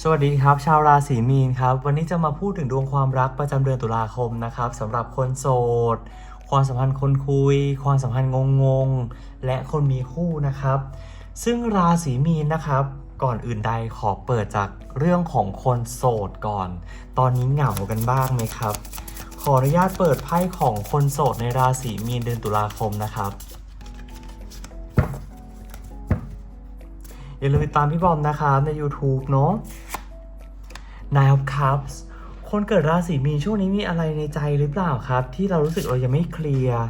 สวัสดีครับ ชาวราศีมีนครับ วันนี้จะมาพูดถึงดวงความรักประจำเดือนตุลาคมนะครับสำหรับคนโสด ความสัมพันธ์คนคุย ความสัมพันธ์งงๆ และคนมีคู่นะครับ ซึ่งราศีมีนนะครับ ก่อนอื่นใดขอเปิดจากเรื่องของคนโสดก่อน ตอนนี้เหงากันบ้างไหมครับ ขออนุญาตเปิดไพ่ของคนโสดในราศีมีนเดือนตุลาคมนะครับ อย่าลืมติดตามพี่บอมนะครับใน YouTube เนาะ Nine of Cups คนเกิดราศีมีนช่วงนี้มีอะไรในใจหรือเปล่าครับ ที่เรารู้สึกเรายังไม่เคลียร์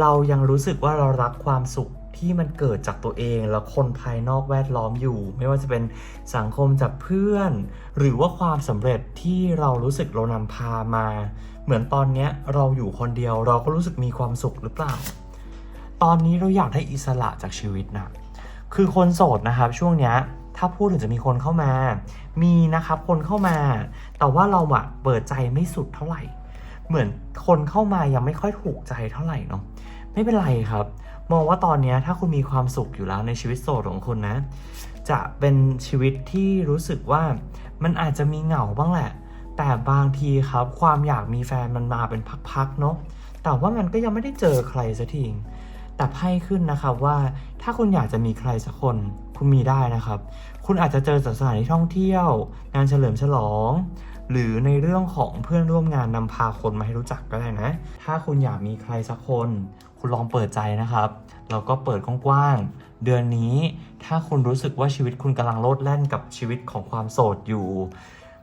เรายังรู้สึกว่าเรารักความสุขที่มันเกิดจากตัวเองแล้วคนภายนอกแวดล้อมอยู่ ไม่ว่าจะเป็นสังคมจากเพื่อน หรือว่าความสำเร็จที่เรารู้สึกเรานำพามา เหมือนตอนเนี้ยเราอยู่คนเดียวเราก็รู้สึกมีความสุขหรือเปล่า ตอนนี้เราอยากได้อิสระจากชีวิตนะ คือคนโสดนะครับช่วงเนี้ยถ้าพูดถึงจะมีคนเข้ามา มีนะครับคนเข้ามา แต่ว่าเราอะเปิดใจไม่สุดเท่าไหร่ เหมือนคนเข้ามายังไม่ค่อยถูกใจเท่าไหร่เนาะ ไม่เป็นไรครับ มองว่าตอนนี้ถ้าคุณมีความสุขอยู่แล้วในชีวิตโสดของคุณนะ จะเป็นชีวิตที่รู้สึกว่ามันอาจจะมีเหงาบ้างแหละ แต่บางทีครับความอยากมีแฟนมันมาเป็นพักๆเนาะ แต่ว่ามันก็ยังไม่ได้เจอใครสักที แต่ไพ่ขึ้นนะครับว่าถ้าคุณอยากจะมีใครสักคนคุณมีได้นะครับ คุณอาจจะเจอสถานที่ท่องเที่ยว งานเฉลิมฉลอง หรือในเรื่องของเพื่อนร่วมงานนำพาคนมาให้รู้จักก็ได้นะ ถ้าคุณอยากมีใครสักคน คุณลองเปิดใจนะครับแล้วก็เปิดกว้างๆเดือนนี้ถ้าคุณรู้สึกว่าชีวิตคุณกำลังโลดแล่นกับชีวิตของความโสดอยู่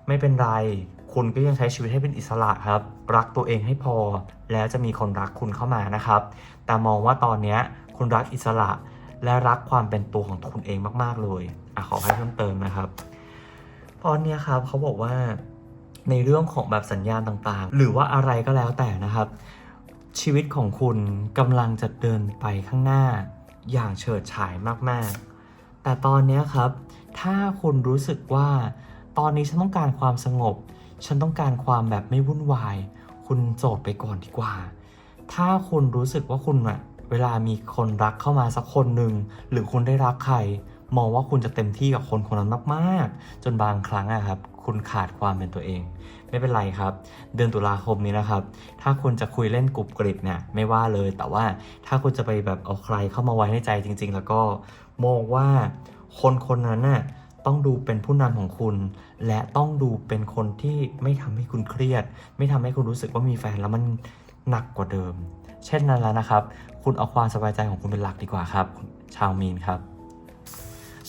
ไม่เป็นไร คุณก็ยังใช้ชีวิตให้เป็นอิสระครับ รักตัวเองให้พอ แล้วจะมีคนรักคุณเข้ามานะครับ แต่มองว่าตอนนี้คุณรักอิสระ และรักความเป็นตัวของคุณเองมากๆเลยอะขอให้เพิ่มเติมนะครับ ตอนนี้ครับเขาบอกว่าในเรื่องของแบบสัญญาณต่างๆ หรือว่าอะไรก็แล้วแต่นะครับ ชีวิตของคุณกำลังจะเดินไปข้างหน้า อย่างเฉิดฉายมากๆ แต่ตอนนี้ครับ ถ้าคุณรู้สึกว่าตอนนี้ฉันต้องการความสงบ ฉันต้องการความแบบไม่วุ่นวาย คุณโสดไปก่อนดีกว่า ถ้าคุณรู้สึกว่าคุณอะเวลามีคนรักเข้ามาสักคนหนึ่ง หรือคุณได้รักใคร มองว่าคุณจะเต็มที่กับคนคนนั้นมากๆ จนบางครั้งอะครับ คุณขาดความเป็นตัวเอง ไม่เป็นไรครับ เดือนตุลาคมนี้นะครับ ถ้าคุณจะคุยเล่นกรุบกริบเนี่ยไม่ว่าเลย แต่ว่าถ้าคุณจะไปแบบเอาใครเข้ามาไว้ในใจจริง ๆ แล้วก็มองว่าคนคนนั้นน่ะต้องดูเป็นผู้นำของคุณ และต้องดูเป็นคนที่ไม่ทำให้คุณเครียด ไม่ทำให้คุณรู้สึกว่ามีแฟนแล้วมันหนักกว่าเดิม เช่นนั้นแล้วนะครับ คุณเอาความสบายใจของคุณเป็นหลักดีกว่าครับ ชาวมีนครับ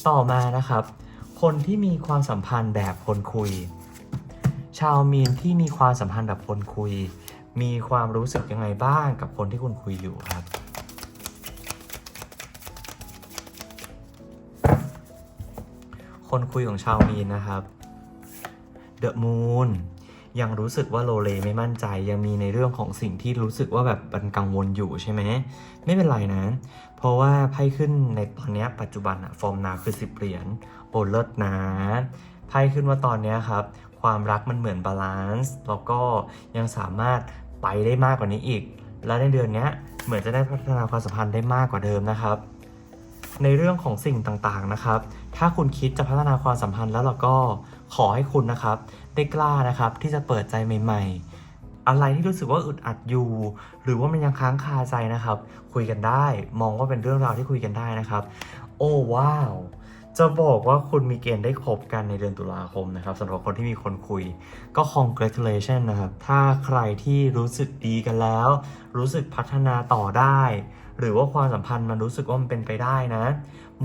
ต่อมานะครับ คนที่มีความสัมพันธ์แบบคนคุย ชาวมีนที่มีความสัมพันธ์แบบคนคุย มีความรู้สึกยังไงบ้างกับคนที่คุณคุยอยู่ครับคนคุยของชาวมีนนะครับ The Moon ยังรู้สึกว่าโลเลไม่มั่นใจยังมีในเรื่องของสิ่งที่รู้สึกว่าแบบมันกังวลอยู่ใช่ไหมไม่เป็นไรนะ เพราะว่าไพ่ขึ้นในตอนนี้ปัจจุบันอะฟอร์มนาคือ 10 เหรียญโอเลิศนะไพ่ขึ้นว่าตอนนี้ครับ ความรักมันเหมือนบาลานซ์แล้วก็ยังสามารถไปได้มากกว่านี้อีก และในเดือนนี้เหมือนจะได้พัฒนาความสัมพันธ์ได้มากกว่าเดิมนะครับ ในเรื่องของสิ่งต่างๆนะครับ ถ้าคุณคิดจะพัฒนาความสัมพันธ์แล้วเราก็ขอให้คุณนะครับ ได้กล้านะครับที่จะเปิดใจใหม่ ๆ อะไรที่รู้สึกว่าอึดอัดอยู่ หรือว่ามันยังค้างคาใจนะครับ คุยกันได้ มองว่าเป็นเรื่องราวที่คุยกันได้นะครับ โอ้ว้าว จะบอกว่าคุณมีเกณฑ์ได้คบกันในเดือนตุลาคมนะครับสำหรับคนที่มีคนคุย ก็ congratulation นะครับ ถ้าใครที่รู้สึกดีกันแล้ว รู้สึกพัฒนาต่อได้ หรือว่าความสัมพันธ์มันรู้สึกว่ามันเป็นไปได้นะ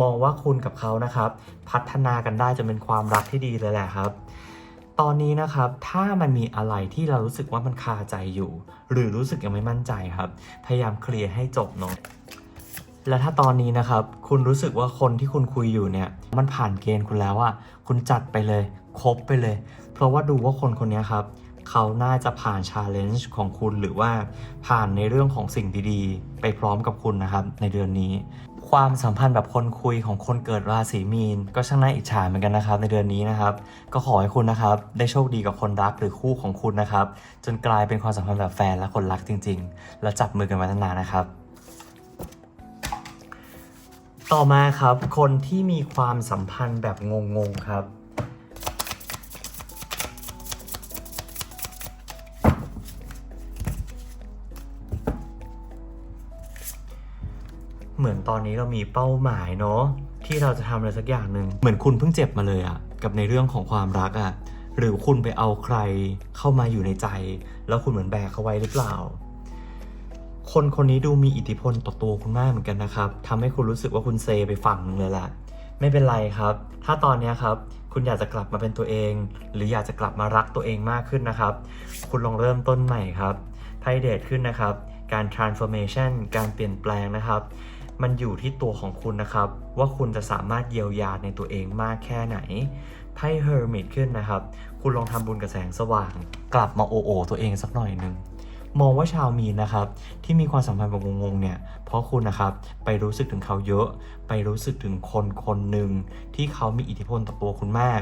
มองว่าคุณกับเขานะครับ พัฒนากันได้จะเป็นความรักที่ดีเลยแหละครับตอนนี้นะครับถ้ามันมีอะไรที่เรารู้สึกว่ามันคาใจอยู่ หรือรู้สึกยังไม่มั่นใจครับ พยายามเคลียร์ให้จบเนาะ และถ้าตอนนี้นะครับ คุณรู้สึกว่าคนที่คุณคุยอยู่เนี่ย มันผ่านเกณฑ์คุณแล้วอะคุณจัดไปเลยครบไปเลย เพราะว่าดูว่าคนคนนี้ครับ เขาน่าจะผ่านชาเลนจ์ของคุณหรือว่าผ่านในเรื่องของสิ่งดีๆ ไปพร้อมกับคุณนะครับ ในเดือนนี้ ความสัมพันธ์แบบคนคุยของคนเกิดราศีมีน ก็ช่างน่าอิจฉาเหมือนกันนะครับ ในเดือนนี้นะครับ ก็ขอให้คุณนะครับ ได้โชคดีกับคนรักหรือคู่ของคุณนะครับ จนกลายเป็นความสัมพันธ์แบบแฟนและคนรักจริง ๆ แล้วจับมือกันมานานๆนะครับ ต่อมาครับ คนที่มีความสัมพันธ์แบบงงๆครับ เหมือนตอนนี้เรามีเป้าหมายเนาะที่เราจะทำอะไรสักอย่างหนึ่งเหมือนคุณเพิ่งเจ็บมาเลยอะกับในเรื่องของความรักอะหรือคุณไปเอาใครเข้ามาอยู่ในใจ แล้วคุณเหมือนแบกเขาไว้หรือเปล่า คนคนนี้ดูมีอิทธิพลต่อตัวคุณมากเหมือนกันนะครับทำให้คุณรู้สึกว่าคุณเซไปฝั่งนึงเลยแหละไม่เป็นไรครับ ถ้าตอนนี้ครับ คุณอยากจะกลับมาเป็นตัวเอง หรืออยากจะกลับมารักตัวเองมากขึ้นนะครับ คุณลองเริ่มต้นใหม่ครับไพ่เดทขึ้นนะครับ การ transformation การเปลี่ยนแปลงนะครับ มันอยู่ที่ตัวของคุณนะครับ ว่าคุณจะสามารถเยียวยาในตัวเองมากแค่ไหน ไพ่ hermit ขึ้นนะครับ คุณลองทำบุญกับแสงสว่าง กลับมาโอโอตัวเองสักหน่อยหนึ่ง มองว่าชาวมีนนะครับ ที่มีความสัมพันธ์แบบงงๆเนี่ยเพราะคุณนะครับไปรู้สึกถึงเขาเยอะ ไปรู้สึกถึงคนคนหนึ่งที่เขามีอิทธิพลต่อตัวคุณมาก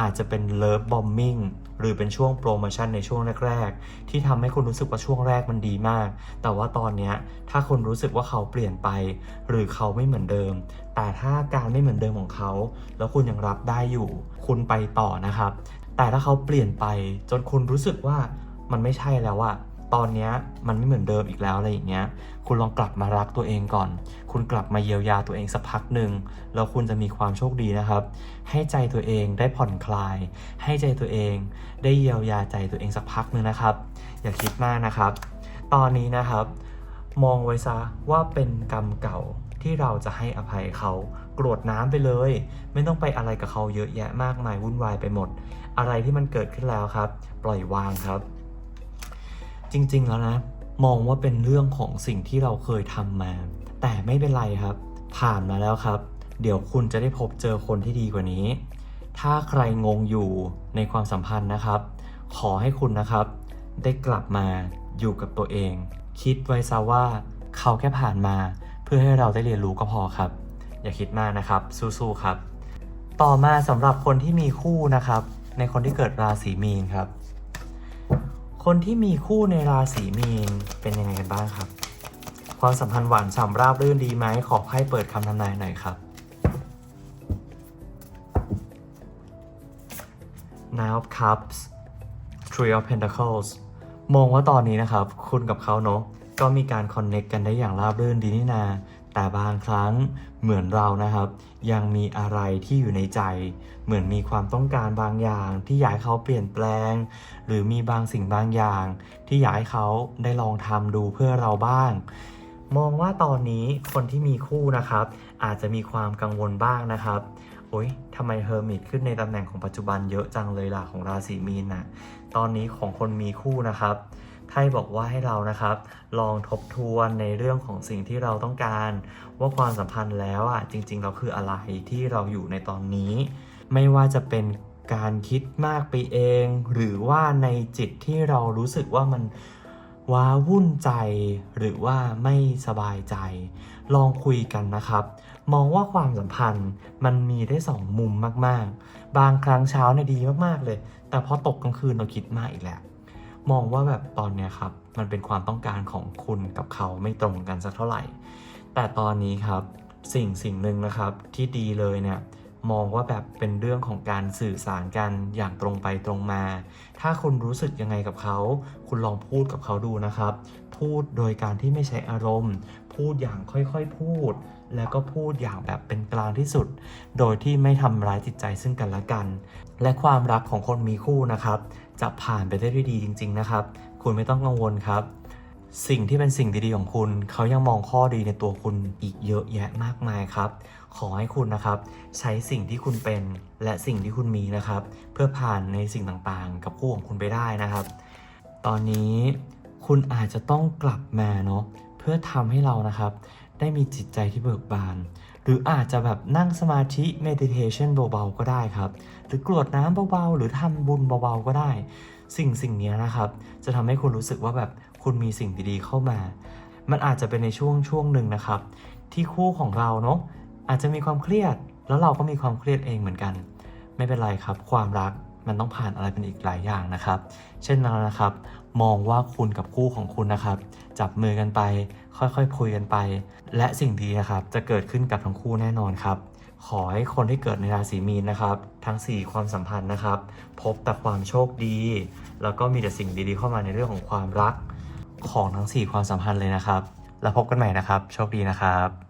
อาจจะเป็นเลิฟบอมบิงหรือเป็นช่วงโปรโมชั่นในช่วงแรก ๆ ที่ทำให้คุณรู้สึกว่าช่วงแรกมันดีมาก แต่ว่าตอนเนี้ยถ้าคุณรู้สึกว่าเขาเปลี่ยนไป หรือเขาไม่เหมือนเดิม แต่ถ้าการไม่เหมือนเดิมของเขา แล้วคุณยังรับได้อยู่ คุณไปต่อนะครับ แต่ถ้าเขาเปลี่ยนไปจนคุณรู้สึกว่ามันไม่ใช่แล้วอะ ตอนนี้มันไม่เหมือนเดิมอีกแล้วอะไรอย่างเงี้ย คุณลองกลับมารักตัวเองก่อน คุณกลับมาเยียวยาตัวเองสักพักหนึ่งแล้วคุณจะมีความโชคดีนะครับ ให้ใจตัวเองได้ผ่อนคลาย ให้ใจตัวเองได้เยียวยาใจตัวเองสักพักหนึ่งนะครับ อย่าคิดมากนะครับ ตอนนี้นะครับ มองไว้ซะว่าเป็นกรรมเก่าที่เราจะให้อภัยเขากรวดน้ำไปเลย ไม่ต้องไปอะไรกับเขาเยอะแยะมากมายวุ่นวายไปหมด อะไรที่มันเกิดขึ้นแล้วครับ ปล่อยวางครับ จริง ๆ แล้วนะ มองว่าเป็นเรื่องของสิ่งที่เราเคยทำมา แต่ไม่เป็นไรครับ ผ่านมาแล้วครับ เดี๋ยวคุณจะได้พบเจอคนที่ดีกว่านี้ ถ้าใครงงอยู่ในความสัมพันธ์นะครับ ขอให้คุณนะครับ ได้กลับมาอยู่กับตัวเอง คิดไว้ซะว่าเขาแค่ผ่านมา เพื่อให้เราได้เรียนรู้ก็พอครับ อย่าคิดมากนะครับ สู้ๆครับ ต่อมาสำหรับคนที่มีคู่นะครับ ในคนที่เกิดราศีมีนครับ คนที่มีคู่ในราศีมีนเป็นยังไงกันบ้างครับ ความสัมพันธ์หวานฉ่ำราบรื่นดีไหมขอให้เปิดคำทำนายหน่อยครับ Nine of Cups Three of Pentacles มองว่าตอนนี้นะครับ คุณกับเขาเนาะก็มีการคอนเน็กกันได้อย่างราบรื่นดีนี่นา แต่บางครั้งเหมือนเรานะครับ ยังมีอะไรที่อยู่ในใจ เหมือนมีความต้องการบางอย่างที่อยากให้เขาเปลี่ยนแปลง หรือมีบางสิ่งบางอย่าง ที่อยากให้เขาได้ลองทำดูเพื่อเราบ้าง มองว่าตอนนี้คนที่มีคู่นะครับ อาจจะมีความกังวลบ้างนะครับโอ๊ยทำไมเฮอร์มิตขึ้นในตำแหน่งของปัจจุบันเยอะจังเลยล่ะของราศีมีนน่ะตอนนี้ของคนมีคู่นะครับ ไพ่บอกว่าให้เรานะครับ ลองทบทวนในเรื่องของสิ่งที่เราต้องการ ว่าความสัมพันธ์แล้วอะจริงๆ เราคืออะไรที่เราอยู่ในตอนนี้ ไม่ว่าจะเป็นการคิดมากไปเอง หรือว่าในจิตที่เรารู้สึกว่ามันว้าวุ่นใจ หรือว่าไม่สบายใจ ลองคุยกันนะครับ มองว่าความสัมพันธ์มันมีได้สองมุมมากๆ บางครั้งเช้าเนี่ยดีมากๆเลย แต่พอตกกลางคืนเราคิดมากอีกแล้ว มองว่าแบบตอนเนี้ยครับมันเป็นความต้องการของคุณกับเขาไม่ตรงกันสักเท่าไหร่ แต่ตอนนี้ครับสิ่งสิ่งหนึ่งนะครับที่ดีเลยเนี่ยมองว่าแบบเป็นเรื่องของการสื่อสารกันอย่างตรงไปตรงมา ถ้าคุณรู้สึกยังไงกับเขา คุณลองพูดกับเขาดูนะครับ พูดโดยการที่ไม่ใช้อารมณ์ พูดอย่างค่อยๆพูด แล้วก็พูดอย่างแบบเป็นกลางที่สุด โดยที่ไม่ทำร้ายจิตใจซึ่งกันและกัน และความรักของคนมีคู่นะครับ จะผ่านไปได้ด้วยดีจริง ๆ นะครับ คุณไม่ต้องกังวลครับ สิ่งที่เป็นสิ่งดีๆของคุณ เขายังมองข้อดีในตัวคุณอีกเยอะแยะมากมายครับ ขอให้คุณนะครับ ใช้สิ่งที่คุณเป็นและสิ่งที่คุณมีนะครับ เพื่อผ่านในสิ่งต่างๆ กับคู่ของคุณไปได้นะครับ ตอนนี้คุณอาจจะต้องกลับมาเนาะ พื่อทำให้เรานะครับ ได้มีจิตใจที่เบิกบาน หรืออาจจะแบบนั่งสมาธิ meditation เบาๆก็ได้ครับ หรือกรวดน้ำเบาๆ หรือทำบุญเบาๆก็ได้ สิ่งสิ่งนี้นะครับ จะทำให้คุณรู้สึกว่าแบบคุณมีสิ่งดีๆเข้ามา มันอาจจะเป็นในช่วงช่วงหนึ่งนะครับ ที่คู่ของเราเนาะอาจจะมีความเครียด แล้วเราก็มีความเครียดเองเหมือนกัน ไม่เป็นไรครับ ความรักมันต้องผ่านอะไรเป็นอีกหลายอย่างนะครับ เช่นนั้นนะครับ มองว่าคุณกับคู่ของคุณนะครับ จับมือกันไป ค่อยๆคุยกันไป และสิ่งดีนะครับจะเกิดขึ้นกับทั้งคู่แน่นอนครับ ขอให้คนที่เกิดในราศีมีนนะครับ ทั้ง 4 ความสัมพันธ์นะครับ พบแต่ความโชคดี แล้วก็มีแต่สิ่งดีๆเข้ามาในเรื่องของความรัก ของทั้ง 4 ความสัมพันธ์เลยนะครับ แล้วพบกันใหม่นะครับ โชคดีนะครับ